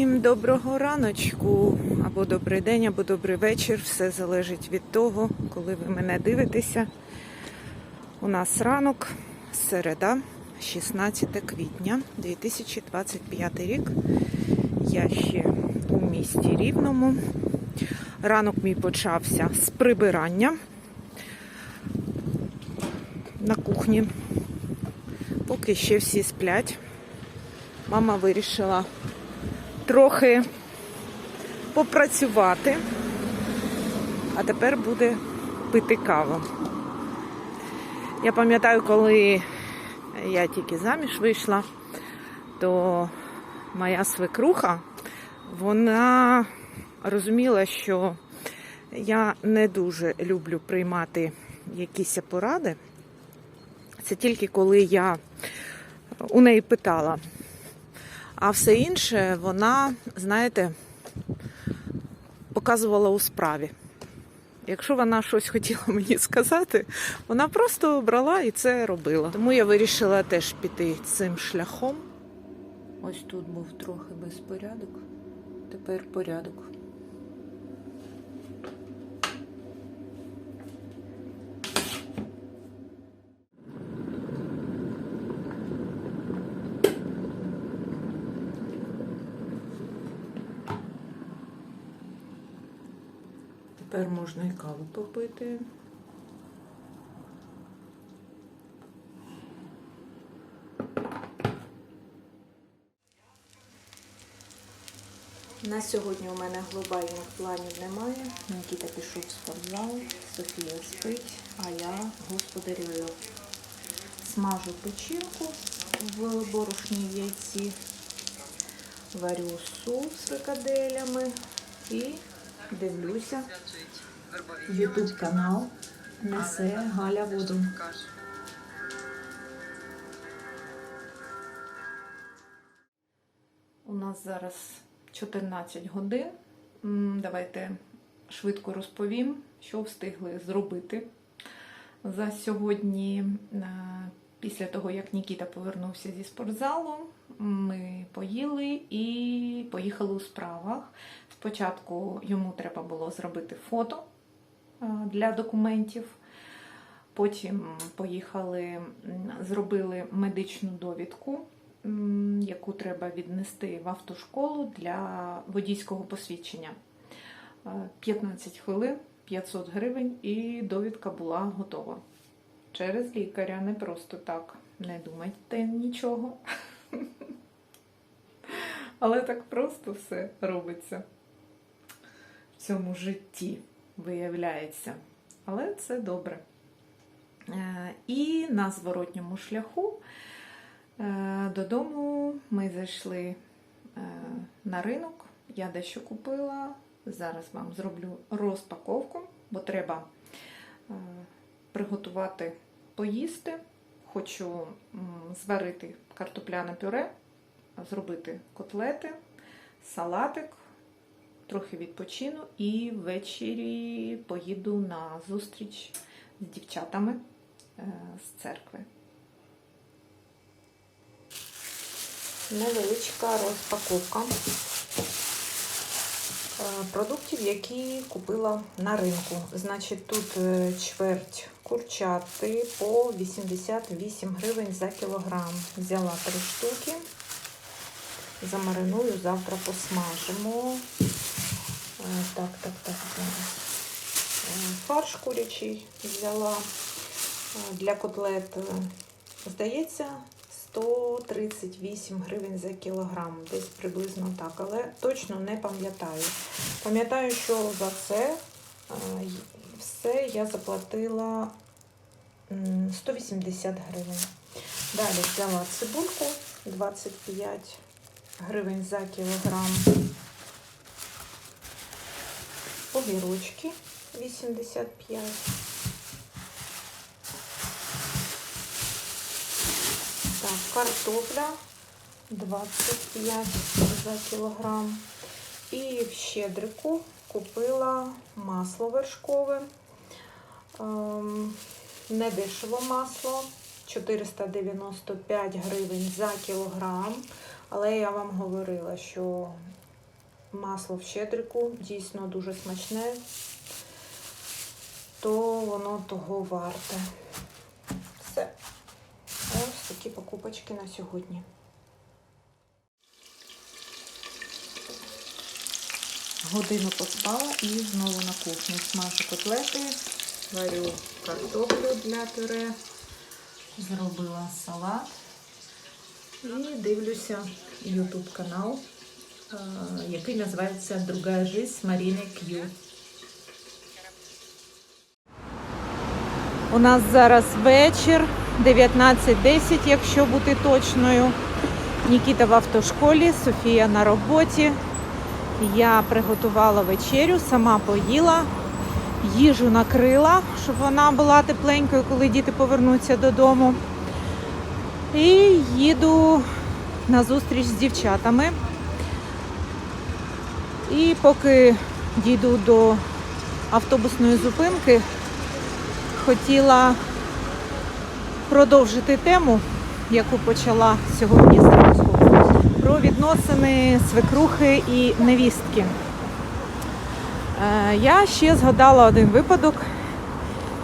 доброго раночку, або добрий день, або добрий вечір. Все залежить від того, коли ви мене дивитеся. У нас ранок, середа, 16 квітня 2025 рік. Я ще у місті Рівному. Ранок мій почався з прибирання на кухні. Поки ще всі сплять. Мама вирішила трохи попрацювати, а тепер буде пити каву. Я пам'ятаю, коли я тільки заміж вийшла, то моя свекруха, вона розуміла, що я не дуже люблю приймати якісь поради. Це тільки коли я у неї питала. А все інше вона, знаєте, показувала у справі. Якщо вона щось хотіла мені сказати, вона просто брала і це робила. Тому я вирішила теж піти цим шляхом. Ось тут був трохи безпорядок, тепер порядок. Тепер можна і каву попити. На сьогодні у мене глобальних планів немає. Нікіта пішов в спортзал, Софія спить, а я господарюю. Смажу печінку в борошній яйці, варю суп з фрикаделями і дивлюся ютуб канал Несе Галя Воду. У нас зараз 14 годин. Давайте швидко розповім, що встигли зробити за сьогодні. Е, Після того, як Нікіта повернувся зі спортзалу, ми поїли і поїхали у справах. Спочатку йому треба було зробити фото для документів. Потім поїхали, зробили медичну довідку, яку треба віднести в автошколу для водійського посвідчення. Е, 15 хвилин, 500 гривень, і довідка була готова. Через лікаря, не просто так. Не думайте нічого. Але так просто все робиться в цьому житті, виявляється. Але це добре. Е, І на зворотньому шляху е, додому ми зайшли е, на ринок. Я дещо купила. Зараз вам зроблю розпаковку, бо треба приготувати поїсти. Хочу зварити картопляне пюре, зробити котлети, салатик, трохи відпочину і ввечері поїду на зустріч з дівчатами е, з церкви. Невеличка розпаковка е, продуктів, які купила на ринку. Значить, тут е, чверть курчати по 88 гривень за кілограм. Взяла три штуки. Замариную, завтра посмажимо. Е, Так, так, так. Е, Фарш курячий взяла е, для котлет. Здається, 138 гривень за кілограм, десь приблизно так, але точно не пам'ятаю. Пам'ятаю, що за це все я заплатила 180 гривень. Далі взяла цибульку 25 гривень за кілограм. Огірочки 85. Так, картопля 25 за кілограм. І в щедрику купила масло вершкове. Ем, недешево масло 495 гривень за кілограм. Але я вам говорила, що масло в щедрику, дійсно дуже смачне, то воно того варте. Все. Ось такі покупочки на сьогодні. Годину поспала і знову на кухні. Смажу котлети, варю картоплю для пюре, зробила салат і дивлюся YouTube канал, е, який називається Друга жизнь Маріни К'ю. У нас зараз вечір, 19.10, якщо бути точною. Нікіта в автошколі, Софія на роботі. Я приготувала вечерю, сама поїла, їжу накрила, щоб вона була тепленькою, коли діти повернуться додому. І їду на зустріч з дівчатами. І поки дійду до автобусної зупинки, хотіла продовжити тему, яку почала сьогодні зранку, про відносини свекрухи і невістки. Е, Я ще згадала один випадок,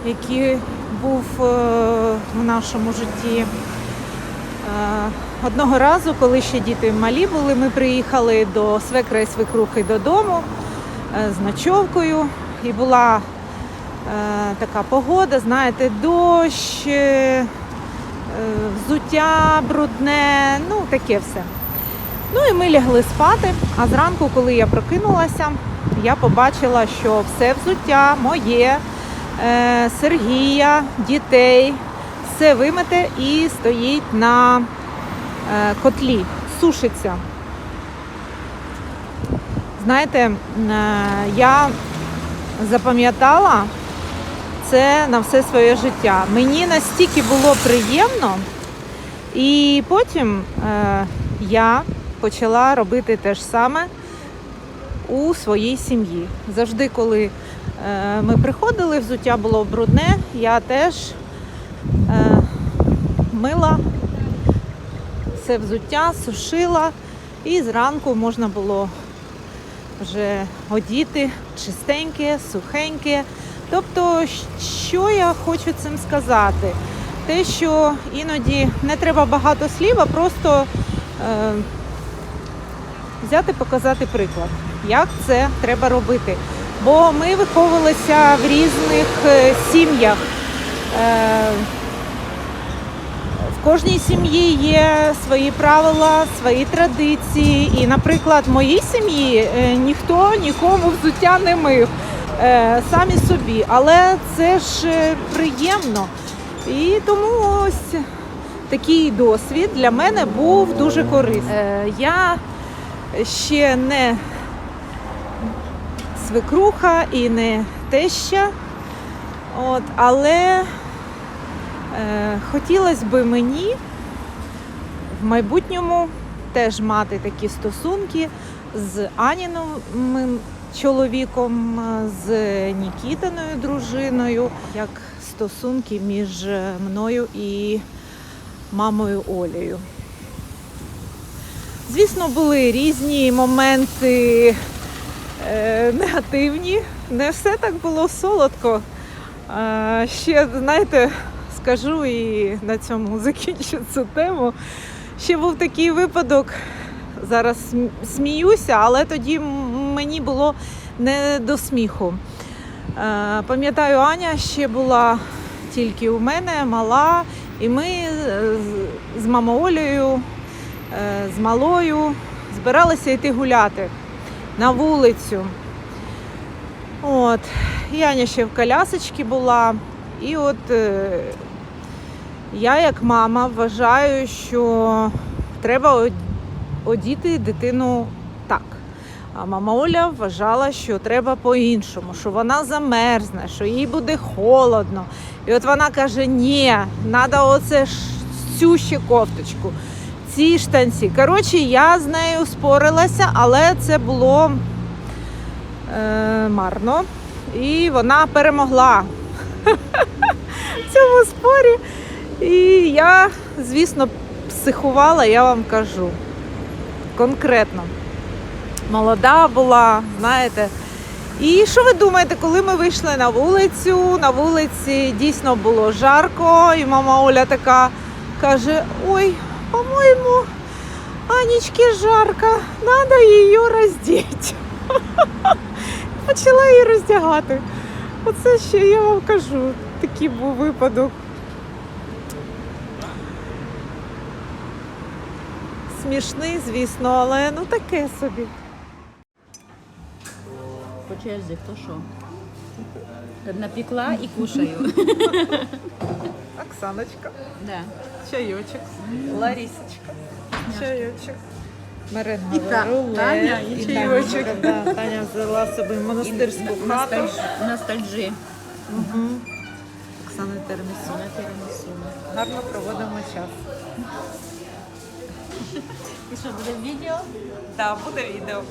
який був е, в нашому житті. Е, Одного разу, коли ще діти малі були, ми приїхали до свекра і свекрухи додому е, з ночовкою. І була е, така погода, знаєте, дощ, взуття брудне, ну таке все. Ну і ми лягли спати. А зранку, коли я прокинулася, я побачила, що все взуття моє, Сергія, дітей, все вимите і стоїть на е, котлі, сушиться. Знаєте, е, я запам'ятала це на все своє життя. Мені настільки було приємно, і потім е, я почала робити те ж саме у своїй сім'ї. Завжди, коли ми приходили, взуття було брудне, я теж мила все взуття, сушила, і зранку можна було вже одіти чистеньке, сухеньке. Тобто, що я хочу цим сказати? Те, що іноді не треба багато слів, а просто е, взяти, показати приклад, як це треба робити. Бо ми виховувалися в різних е, сім'ях. Е, в кожній сім'ї є свої правила, свої традиції. І, наприклад, в моїй сім'ї е, ніхто нікому взуття не мив е, самі собі. Але це ж е, приємно. І тому ось такий досвід для мене був дуже корисний. Я ще не свекруха і не теща, от, але хотілося б мені в майбутньому теж мати такі стосунки з Аніним чоловіком, з Нікітиною дружиною, як стосунки між мною і мамою Олею. Звісно, були різні моменти е, негативні. Не все так було солодко. Е, ще, знаєте, скажу і на цьому закінчу цю тему. Ще був такий випадок. Зараз сміюся, але тоді мені було не до сміху. Е, Пам'ятаю, Аня ще була тільки у мене, мала, і ми е, з- з мамою Олею, е, з малою збиралися йти гуляти на вулицю. От. І ще в колясочці була. І от я, як мама, вважаю, що треба одіти дитину так. А мама Оля вважала, що треба по-іншому, що вона замерзне, що їй буде холодно. І от вона каже: ні, треба оце цю ще кофточку, ці штанці. Коротше, я з нею спорилася, але це було е, марно. І вона перемогла в цьому спорі. І я, звісно, психувала, я вам кажу конкретно. молода була, знаєте. І що ви думаєте, коли ми вийшли на вулицю? На вулиці дійсно було жарко, і мама Оля така каже: Ой, по-моєму, Анічки жарко, треба її роздіти. Почала її роздягати. Оце ще я вам кажу, такий був випадок. Смішний, звісно, але ну таке собі. По черзі, хто що? Напекла і кушаю. Оксаночка, Да. чайочок, Ларісочка, чайочок. І та- Таня, і чайочок. Таня. Да, Таня взяла собі монастирську І хату. ностальж- Ностальжі. Угу. Оксана Термісу. Гарно проводимо час. І що, буде відео? Так, буде відео.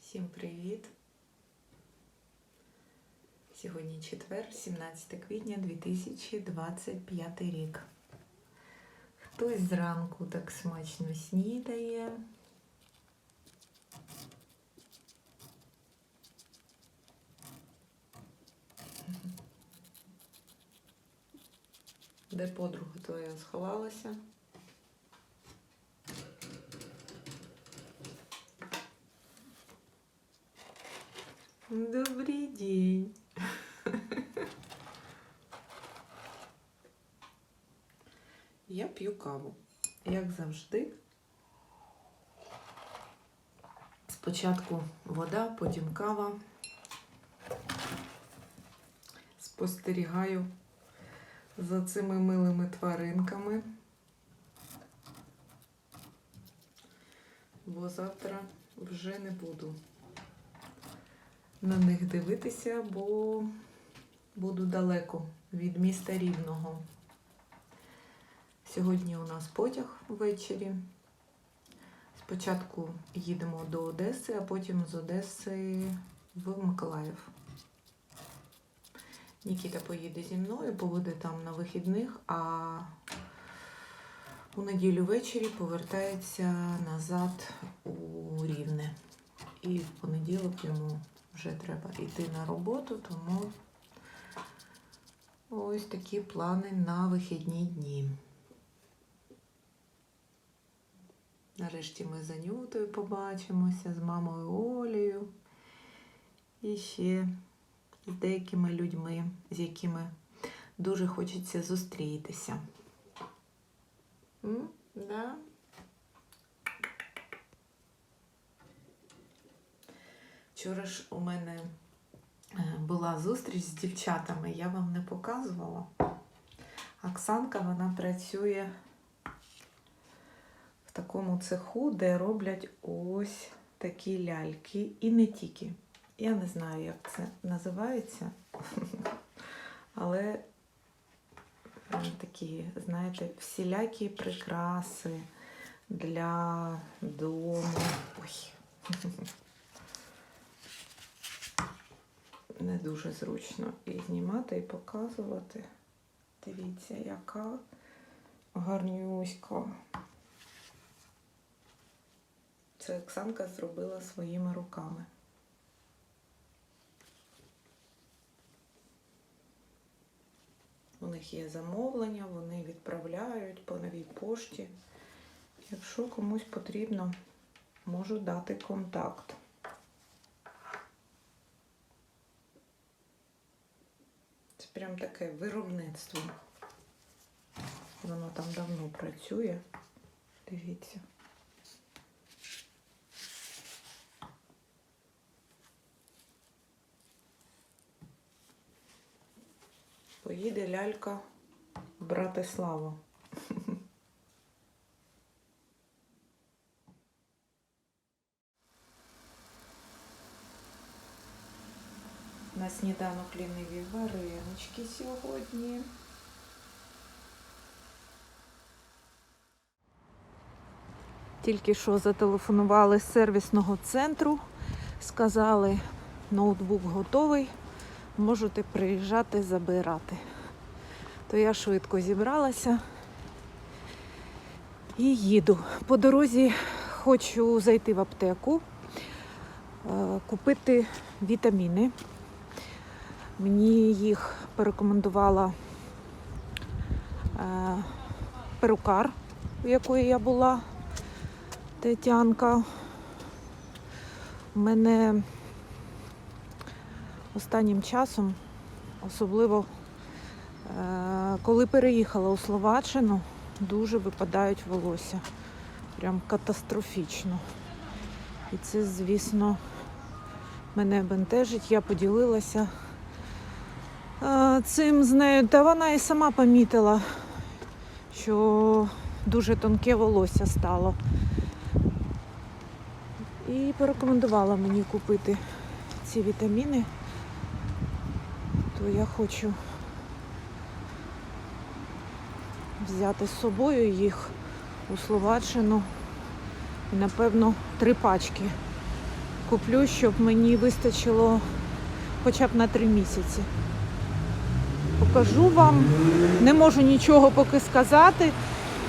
Всім привіт! Сьогодні четвер, 17 квітня 2025 рік. Хтось зранку так смачно снідає. Де подруга твоя сховалася? Добрий день. Я п'ю каву, як завжди. Спочатку вода, потім кава. Спостерігаю за цими милими тваринками. Бо завтра вже не буду на них дивитися, бо буду далеко від міста Рівного. Сьогодні у нас потяг ввечері. Спочатку їдемо до Одеси, а потім з Одеси в Миколаїв. Нікіта поїде зі мною, побуде там на вихідних, а у неділю ввечері повертається назад у Рівне. І в понеділок йому вже треба йти на роботу, тому ось такі плани на вихідні дні. Нарешті ми з Анютою побачимося, з мамою Олею і ще з деякими людьми, з якими дуже хочеться зустрітися. М? Да? Вчора ж у мене е, була зустріч з дівчатами, я вам не показувала. Оксанка вона працює в такому цеху, де роблять ось такі ляльки. І не тільки. Я не знаю, як це називається, але е, такі, знаєте, всілякі прикраси для дому. Ой. Не дуже зручно і знімати, і показувати. Дивіться, яка гарнюська. Це Оксанка зробила своїми руками. У них є замовлення, вони відправляють по новій пошті. Якщо комусь потрібно, можу дати контакт. Це прям таке виробництво. Воно там давно працює. Дивіться. Поїде лялька в Братиславу. На сніданок ліниві варенички сьогодні. Тільки що зателефонували з сервісного центру, сказали, ноутбук готовий, можете приїжджати забирати. то я швидко зібралася і їду. По дорозі хочу зайти в аптеку, е, купити вітаміни. Мені їх порекомендувала е, перукар, у якої я була, Тетянка. У мене останнім часом, особливо е, коли переїхала у Словаччину, дуже випадають волосся. Прям катастрофічно. І це, звісно, мене бентежить. Я поділилася е, цим з нею. Та вона і сама помітила, що дуже тонке волосся стало. І порекомендувала мені купити ці вітаміни, то я хочу взяти з собою їх у Словаччину. І, напевно, три пачки куплю, щоб мені вистачило хоча б на три місяці. Покажу вам. Не можу нічого поки сказати,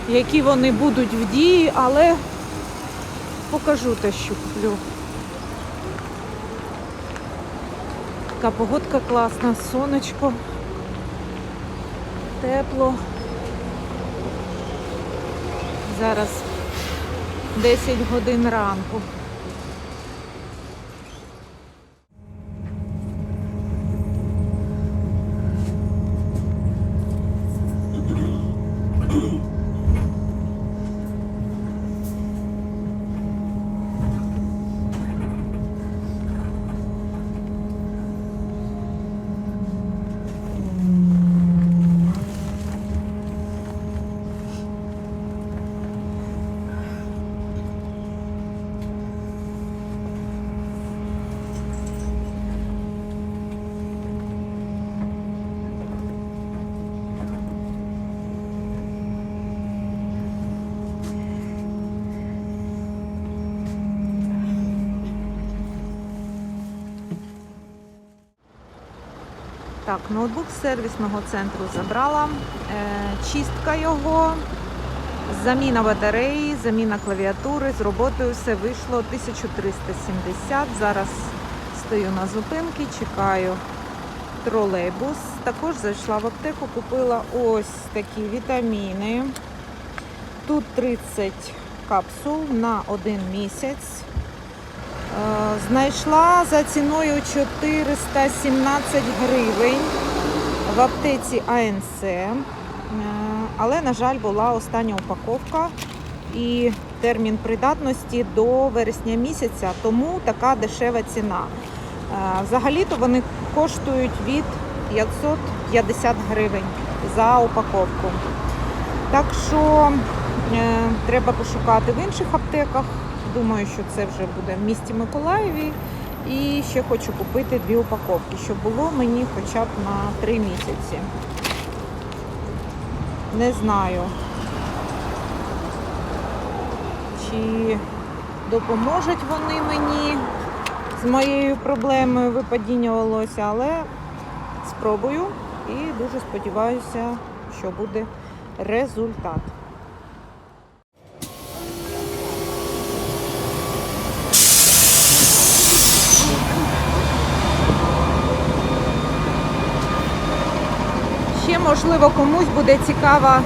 які вони будуть в дії, але покажу те, що куплю. Така погодка класна, сонечко, тепло. Зараз 10 годин ранку. Так, ноутбук з сервісного центру забрала. Е, чистка його, заміна батареї, заміна клавіатури. З роботою все вийшло 1370. Зараз стою на зупинці, чекаю тролейбус. Також зайшла в аптеку, купила ось такі вітаміни. Тут 30 капсул на один місяць. Е, Знайшла за ціною 417 гривень в аптеці АНС. Е, Але, на жаль, була остання упаковка і термін придатності до вересня місяця, тому така дешева ціна. Е, Взагалі-то вони коштують від 550 гривень за упаковку. Так що треба пошукати в інших аптеках. Думаю, що це вже буде в місті Миколаєві. І ще хочу купити дві упаковки, щоб було мені хоча б на три місяці. Не знаю, чи допоможуть вони мені з моєю проблемою випадіння волосся, але спробую і дуже сподіваюся, що буде результат. Ще, можливо, комусь буде цікава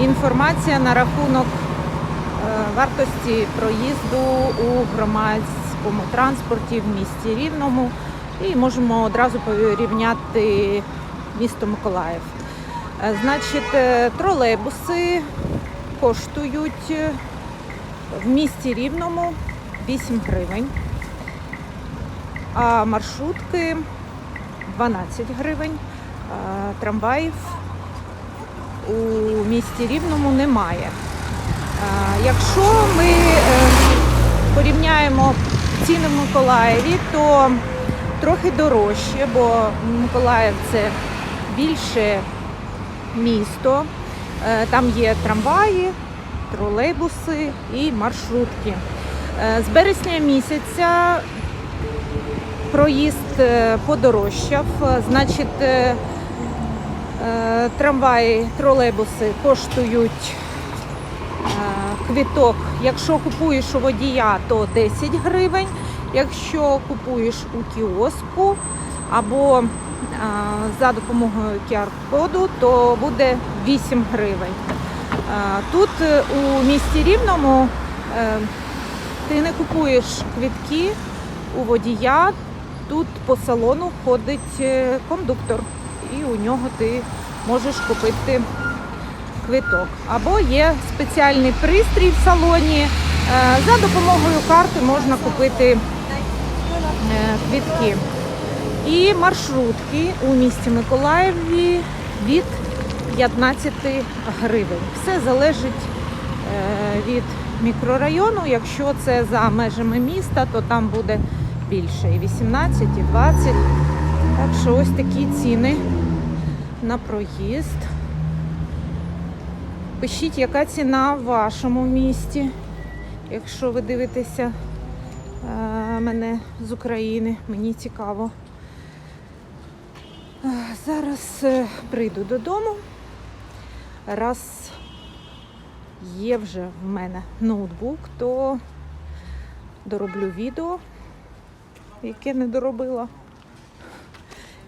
інформація на рахунок е, вартості проїзду у громадському транспорті в місті Рівному. І можемо одразу порівняти місто Миколаїв. Е, Значить, е, тролейбуси коштують в місті Рівному 8 гривень, а маршрутки 12 гривень. Трамваїв у місті Рівному немає. Е, Якщо ми е, порівняємо ціни в Миколаєві, то трохи дорожче, бо Миколаїв це більше місто. Е, Там є трамваї, тролейбуси і маршрутки. З березня місяця проїзд подорожчав, значить, Трамваї, тролейбуси коштують е, квіток. Якщо купуєш у водія, то 10 гривень. Якщо купуєш у кіоску або е, за допомогою QR-коду, то буде 8 гривень. Е, Тут е, у місті Рівному е, ти не купуєш квітки у водія. Тут по салону ходить е, кондуктор, і у нього ти можеш купити квиток. Або є спеціальний пристрій в салоні. е, За допомогою карти можна купити е, квітки. І маршрутки у місті Миколаєві від 15 гривень. Все залежить е, від мікрорайону. Якщо це за межами міста, то там буде більше і 18, і 20. Так що ось такі ціни на проїзд. Пишіть, яка ціна в вашому місті, якщо ви дивитеся е, мене з України. Мені цікаво. Е, Зараз е, прийду додому. Раз є вже в мене ноутбук, то дороблю відео, яке не доробила,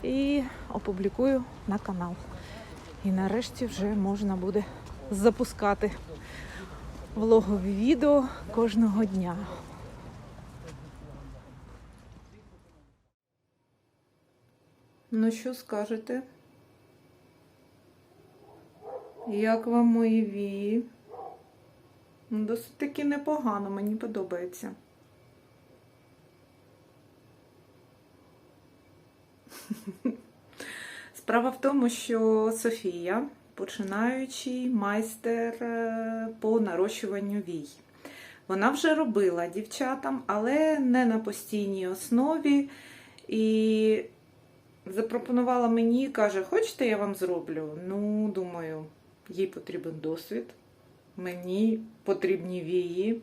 і опублікую на канал. І нарешті вже можна буде запускати влогові відео кожного дня. Ну, що скажете? Як вам мої вії? Ну, Досить таки непогано, мені подобається. Справа в тому, що Софія починаючий майстер е, по нарощуванню вій. Вона вже робила дівчатам, але не на постійній основі. І запропонувала мені, каже, хочете, я вам зроблю? Ну, думаю, їй потрібен досвід, мені потрібні вії.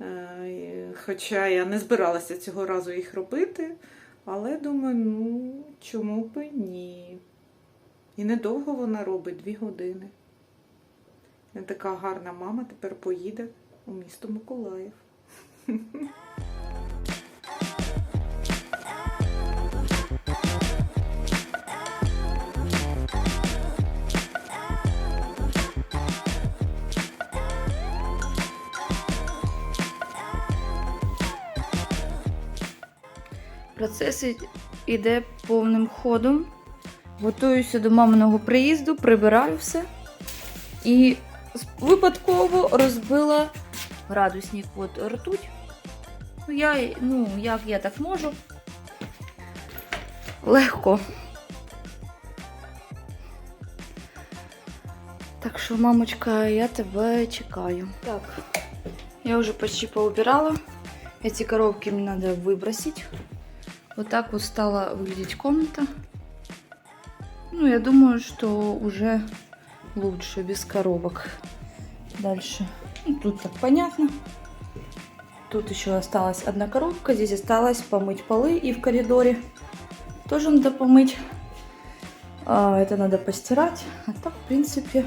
Е, Хоча я не збиралася цього разу їх робити, але думаю, ну чому б ні. І недовго вона робить, дві години. Я така гарна мама тепер поїде у місто Миколаїв. Процес іде повним ходом. Готуюся до маминого приїзду, прибираю все. І випадково розбила градусник от ртуть. Ну, я, ну, як я так можу. Легко. Так що, мамочка, я тебе чекаю. Так, я вже почти поубирала. Эти коробки мне надо выбросить. Вот так вот стала выглядеть комната. Ну, я думаю, что уже лучше без коробок. Дальше. Ну, тут так понятно. Тут еще осталась одна коробка. Здесь осталось помыть полы и в коридоре тоже надо помыть. А, это надо постирать. А так, в принципе,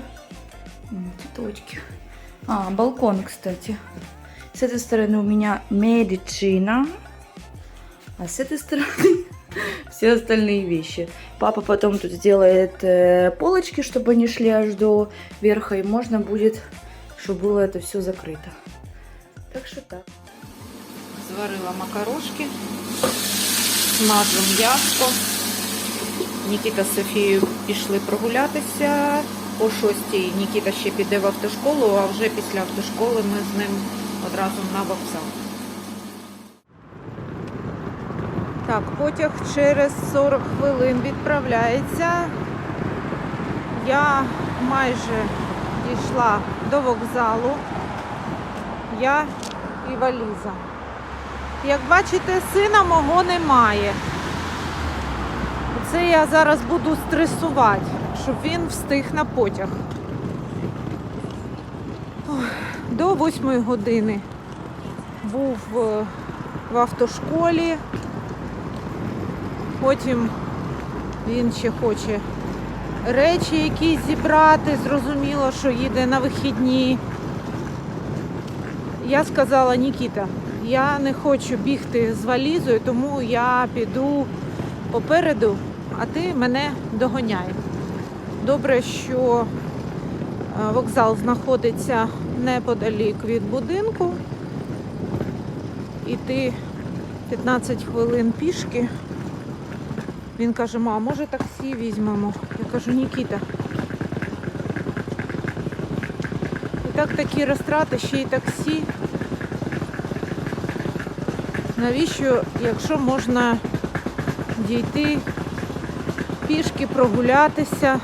м, цветочки. А, балкон, кстати. С этой стороны у меня медицина. А с этой стороны все остальные вещи. Папа потом тут сделает э, полочки, чтобы они шли аж до верха, и можно будет, чтобы было это все закрыто. Так что так. Зварила макарошки, смажу м'ясо. Нікіта з Софією пішли прогулятися. О 6 Нікіта ще піде в автошколу, а вже після автошколи ми з ним одразу на вокзал. Так, потяг через 40 хвилин відправляється. Я майже дійшла до вокзалу. Я і валіза. Як бачите, сина мого немає. Це я зараз буду стресувати, щоб він встиг на потяг. До 8 години був е, в автошколі. Потім він ще хоче речі якісь зібрати. Зрозуміло, що їде на вихідні. Я сказала, Нікіта, я не хочу бігти з валізою, тому я піду попереду, а ти мене догоняй. Добре, що е, вокзал знаходиться неподалік від будинку. Іти 15 хвилин пішки. Він каже, мам, може таксі візьмемо. Я кажу, Нікіта. І так такі розтрати, ще й таксі. Навіщо, якщо можна дійти пішки, прогулятися?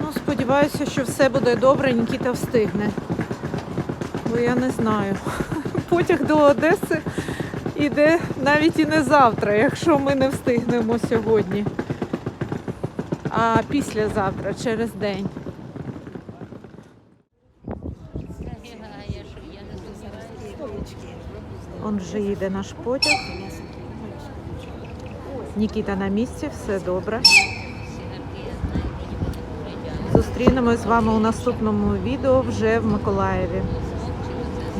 Ну, сподіваюся, що все буде добре, Нікіта встигне. Бо я не знаю. Потяг до Одеси іде навіть і не завтра, якщо ми не встигнемо сьогодні. А післязавтра, через день. Он вже їде наш потяг. Нікіта на місці, все добре. Зустрінемось з вами у наступному відео вже в Миколаєві.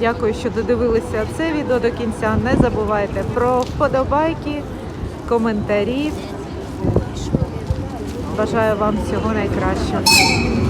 Дякую, що додивилися це відео до кінця. Не забувайте про вподобайки, коментарі. Бажаю вам всього найкращого.